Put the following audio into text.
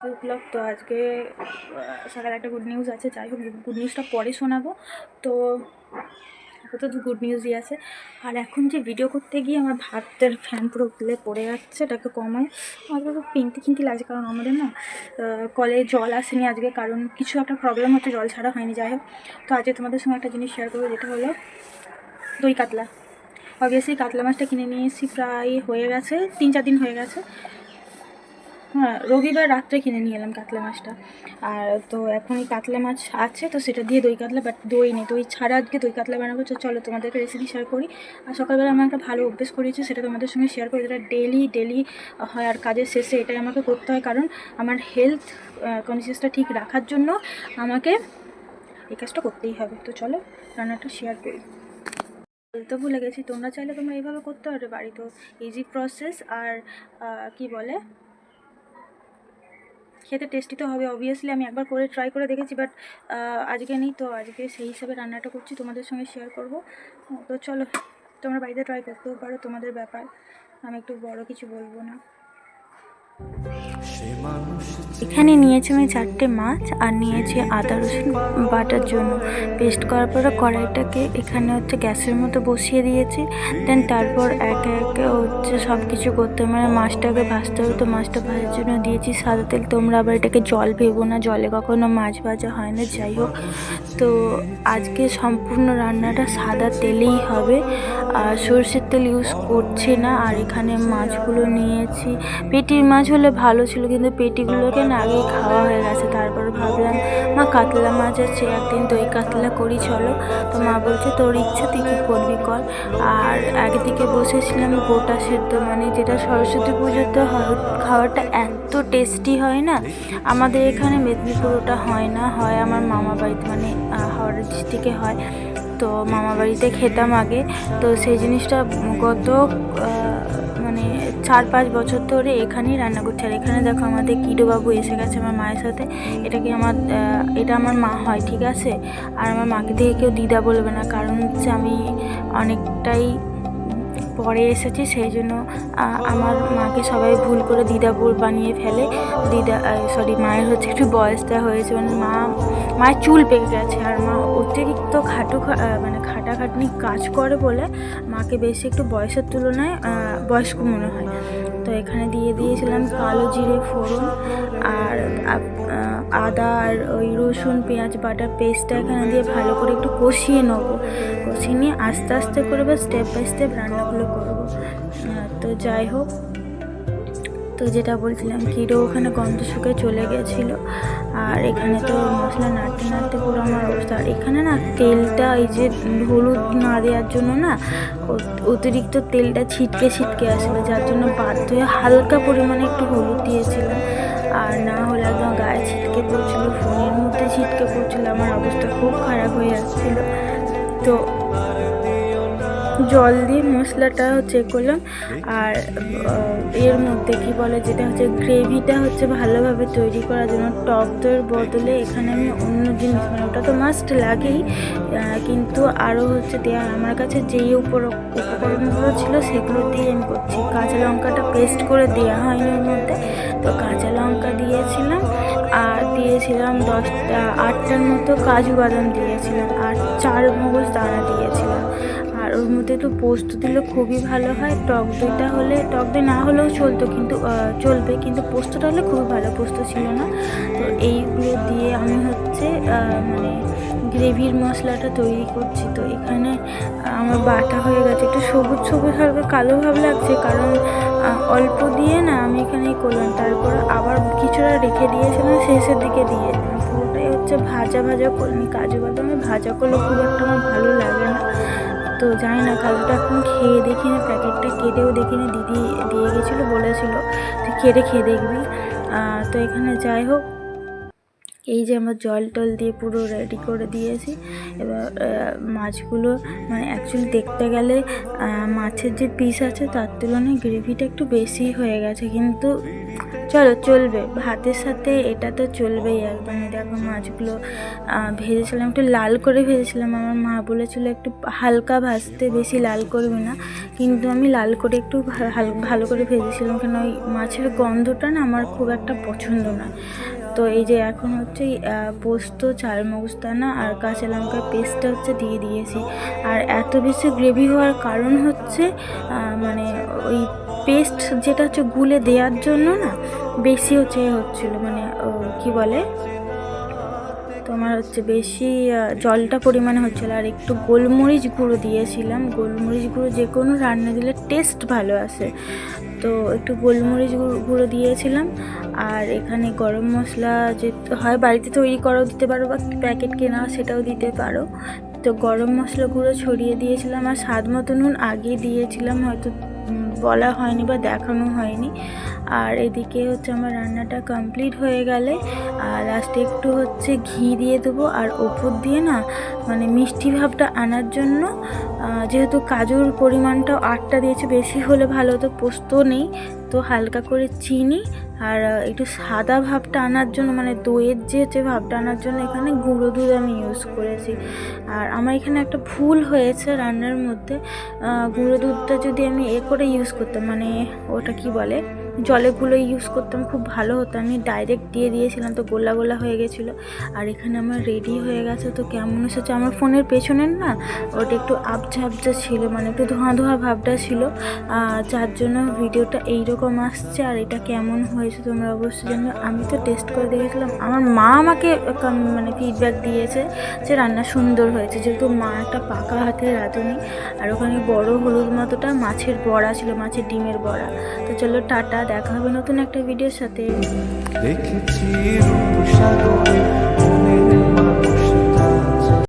Blog তো আজকে সকালে একটা গুড নিউজ আছে, যাই হোক গুড নিউজটা পরে শোনাবো। তো আপাতত গুড নিউজই আছে। আর এখন যে ভিডিও করতে গিয়ে আমার ভাতের ফ্যান পুরো খুলে পড়ে যাচ্ছে, এটাকে কমায়। আমার তো পিনতি কিনতি লাগছে, কারণ আমাদের না কলে জল আসেনি আজকে, কারণ কিছু একটা প্রবলেম হচ্ছে, জল ছাড়া হয়নি, যাই হোক। তো আজকে তোমাদের সঙ্গে একটা জিনিস শেয়ার করব, যেটা হলো দই কাতলা। অবভিয়াসলি কাতলা মাছটা কিনে নিয়ে এসেছি, প্রায় হয়ে গেছে, তিন চার দিন হয়ে গেছে। হ্যাঁ রবিবার রাত্রে কিনে নিয়ে এলাম কাতলা মাছটা। আর তো এখন এই কাতলা মাছ আছে, তো সেটা দিয়ে দই কাতলা বাট দই নেই। দই ছাড়া আজকে দই কাতলা বানাবো, তো চলো তোমাদেরকে রেসিপি শেয়ার করি। আর সকালবেলা আমার একটা ভালো অভ্যেস করেছি সেটা তোমাদের সঙ্গে শেয়ার করি, যেটা ডেলি ডেলি হয় আর কাজের শেষে এটাই আমাকে করতে হয়। কারণ আমার হেলথ কনসিয়াসটা ঠিক রাখার জন্য আমাকে এই কাজটা করতেই হবে। তো চলো রান্নাটা শেয়ার করি। বলতে ভুলে গেছি, তোমরা চাইলে তোমরা এইভাবে করতে পারবে বাড়িতেও। ইজি প্রসেস আর কি বলে? খেতে টেস্টি তো হবে অবভিয়াসলি আমি একবার করে ট্রাই করে দেখেছি বাট আজকে নেই তো, আজকে সেই হিসাবে রান্নাটা করছি, তোমাদের সঙ্গে শেয়ার করব। তো চলো, তোমরা বাড়িতে ট্রাই করতেও পারো, তোমাদের ব্যাপার, আমি একটু বড় কিছু বলব না। এখানে নিয়েছি আমি চারটে মাছ আর নিয়েছি আদা রসুন বাটার জন্য। পেস্ট করার পরে কড়াইটাকে এখানে হচ্ছে গ্যাসের মতো বসিয়ে দিয়েছি। দেন তারপর একে একে হচ্ছে সব কিছু করতে মানে মাছটাকে ভাজতে হবে, তো মাছটা ভাজার জন্য দিয়েছি সাদা তেল। তোমরা আবার এটাকে জল ভেবো না, জলে কখনো মাছ ভাজা হয় না, যাই হোক। তো আজকে সম্পূর্ণ রান্নাটা সাদা তেলেই হবে। আর সর্ষের তেল ইউজ করছি না। আর এখানে মাছগুলো নিয়েছি। পেটির মাছ হলে ভালো ছিল কিন্তু পেটিগুলোকে না আগেই খাওয়া হয়ে গেছে। তারপর ভাবলাম, মা, কাতলা মাছ আছে একদিন দই কাতলা করি, চলো। তো মা বলছে, তোর ইচ্ছে, তুই কী করবি কর। আর একদিকে বসেছিলাম গোটা সেদ্ধ মানে যেটা সরস্বতী পুজোতে খাওয়াটা এত টেস্টি হয় না। আমাদের এখানে মেদিনীপুর ওটা হয় না, হয় আমার মামা বাড়িতে মানে হাওড়া ডিস্ট্রিক্টে হয়। তো মামা বাড়িতে খেতাম আগে। তো সেই জিনিসটা গত চার পাঁচ বছর ধরে এখানেই রান্না করছে। আর এখানে দেখো আমাদের কিডোবাবু এসে গেছে আমার মায়ের সাথে। এটা কি আমার এটা আমার মা হয়, ঠিক আছে? আর আমার মাকে দেখে কেউ দিদা বলবে না, কারণ হচ্ছে আমি অনেকটাই পরে এসেছি, সেই জন্য আমার মাকে সবাই ভুল করে দিদা বোর বানিয়ে ফেলে। দিদা সরি মায়ের হচ্ছে একটু বয়সটা হয়েছে মানে মা, মায়ের চুল পেকে গেছে, আর মা অতিরিক্ত খাটু মানে খাটাখাটনি কাজ করে বলে মাকে বেশি একটু বয়সের তুলনায় বয়স্ক মনে হয়। তো এখানে দিয়ে দিয়েছিলাম কালো জিরে, ফোড়ন আর আদা আর ওই রসুন, পেঁয়াজ বাটার পেস্টটা এখানে দিয়ে ভালো করে একটু কষিয়ে নেব। কষিয়ে নিয়ে আস্তে আস্তে করে বা স্টেপ বাই স্টেপ রান্নাগুলো করব। তো যাই হোক। তো যেটা বলছিলাম কিরো ওখানে গন্ধ শুকে চলে গেছিল। আর এখানে তো মশলা নাড়তে নাড়তে পুরো আমার অবস্থা। আর এখানে না তেলটা, এই যে হলুদ না দেওয়ার জন্য না অতিরিক্ত তেলটা ছিটকে ছিটকে আসবে যার জন্য বাধ্য হয়ে হালকা পরিমাণে একটু হলুদ দিয়েছিলাম। আর না হলে একদম গায়ে ছিটকে পড়ছিল, ফোনের মধ্যে ছিটকে পড়ছিল, আমার অবস্থা খুব খারাপ হয়ে যাচ্ছিল। তো জল দিয়ে মশলাটা হচ্ছে করলাম। আর এর মধ্যে কি বলে যেটা হচ্ছে গ্রেভিটা হচ্ছে ভালোভাবে তৈরি করার জন্য টক দইয়ের বদলে এখানে আমি অন্য জিনিস মানে ওটা তো মাস্ট লাগেই কিন্তু আরও হচ্ছে দেওয়া আমার কাছে যেই উপর, উপকরণগুলো ছিল সেগুলো দিয়ে আমি করছি। কাঁচা লঙ্কাটা পেস্ট করে দেওয়া হয়নি ওর মধ্যে। তো কাঁচা লঙ্কা দিয়েছিলাম আর দিয়েছিলাম দশটা আটটার মতো কাজু বাদাম দিয়েছিলাম আর চার মগজ দানা দিয়েছিলাম। আর ওর মধ্যে একটু পোস্ত দিলে খুবই ভালো হয়, টক দইটা হলে, টক দই না হলেও চলতো কিন্তু চলবে কিন্তু পোস্তটা হলে খুবই ভালো পোস্ত ছিল না। তো এইগুলো দিয়ে আমি হচ্ছে মানে গ্রেভির মশলাটা তৈরি করছি। তো এখানে আমার বাটা হয়ে গেছে। একটু সবুজ সবুজ হালকা কালো ভাব লাগছে কারণ অল্প দিয়ে না আমি এখানেই করলাম তারপর আবার কিছুটা রেখে দিয়েছিলাম, শেষের দিকে দিয়ে। পুরোটাই হচ্ছে ভাজা ভাজা করিনি কাজু বাদামে ভাজা করলে খুব একটা আমার ভালো লাগে না। তো জানি না কাজুটা এখন খেয়ে দেখি না প্যাকেটটা কেটেও দেখিনি, দিদি দিয়ে গেছিল, বলেছিল তুই কেটে খেয়ে দেখবি। তো এখানে যাই হোক, এই যে আমার জল টল দিয়ে পুরো রেডি করে দিয়েছি। এবার মাছগুলো মানে অ্যাকচুয়ালি দেখতে গেলে মাছের যে পিস আছে, তার তুলনায় গ্রেভিটা একটু বেশি হয়ে গেছে, কিন্তু চলো চলবে, ভাতের সাথে এটা তো চলবেই একদম। দেখো মাছগুলো ভেজেছিলাম, একটু লাল করে ভেজেছিলাম। আমার মা বলেছিল একটু হালকা ভাজতে বেশি লাল করবে না, কিন্তু আমি লাল করে একটু ভালো করে ভেজেছিলাম। কেন ওই মাছের গন্ধটা না আমার খুব একটা পছন্দ না। তো এই যে এখন হচ্ছে পোস্ত চালমগজ দানা আর কাঁচা লঙ্কার পেস্টটা হচ্ছে দিয়ে দিয়েছি। আর এত বেশি গ্রেভি হওয়ার কারণ হচ্ছে মানে ওই পেস্ট যেটা হচ্ছে গুলে দেওয়ার জন্য না বেশি হচ্ছে হচ্ছিল মানে কি বলে? তোমার হচ্ছে বেশি জলটা পরিমাণে হচ্ছিল। আর একটু গোলমরিচ গুঁড়ো দিয়েছিলাম। গোলমরিচ গুঁড়ো যে কোনো রান্না দিলে টেস্ট ভালো আসে। তো একটু গোলমরিচ গুঁড়ো- দিয়েছিলাম। আর এখানে গরম মশলা যে হয়, বাড়িতে তৈরি করাও দিতে পারো বা প্যাকেট কেনা সেটাও দিতে পারো। তো গরম মশলা গুঁড়ো ছড়িয়ে দিয়েছিলাম। আর স্বাদ মতো নুন আগে দিয়েছিলাম, হয়তো বলা হয়নি বা দেখানো হয়নি। আর এদিকে হচ্ছে আমার রান্নাটা কমপ্লিট হয়ে গেলে, আর লাস্টে একটু হচ্ছে ঘি দিয়ে দেবো, আর ওপর দিয়ে না মানে মিষ্টি ভাবটা আনার জন্য যেহেতু কাজুর পরিমাণটাও আটটা দিয়েছে, বেশি হলে ভালো হতো, পোস্ত নেই, তো হালকা করে চিনি আর একটু সাদা ভাবটা আনার জন্য মানে দইয়ের যে হচ্ছে ভাবটা আনার জন্য এখানে গুঁড়ো দুধ আমি ইউজ করেছি। আর আমার এখানে একটা ভুল হয়েছে রান্নার মধ্যে গুঁড়ো দুধটা যদি আমি এ করে ইউজ করতাম মানে ওটা কি বলে? জলে গুলো ইউজ করতাম, খুব ভালো হতো। আমি ডাইরেক্ট দিয়ে দিয়েছিলাম তো গোলা গোলা হয়ে গেছিল। আর এখানে আমার রেডি হয়ে গেছে তো কেমন এসেছে আমার ফোনের পেছনের না, ওটা একটু আবজা আবজা ছিল মানে একটু ধোঁয়া ধোঁয়া ভাবটা ছিল। যার জন্য ভিডিওটা এইরকম আসছে আর এটা কেমন হয়েছে তোমরা অবশ্যই জানো। আমি তো টেস্ট করে দেখেছিলাম, আমার মা আমাকে মানে ফিডব্যাক দিয়েছে যে রান্না সুন্দর হয়েছে, যেহেতু মা একটা পাকা হাতের রাঁধুনি, আর ওখানে বড় হলুদ মতোটা মাছের বড়া ছিল, মাছের ডিমের বড়া। তো চলো টাটা দেখা হবে নতুন একটা ভিডিওর সাথে। দেখেছি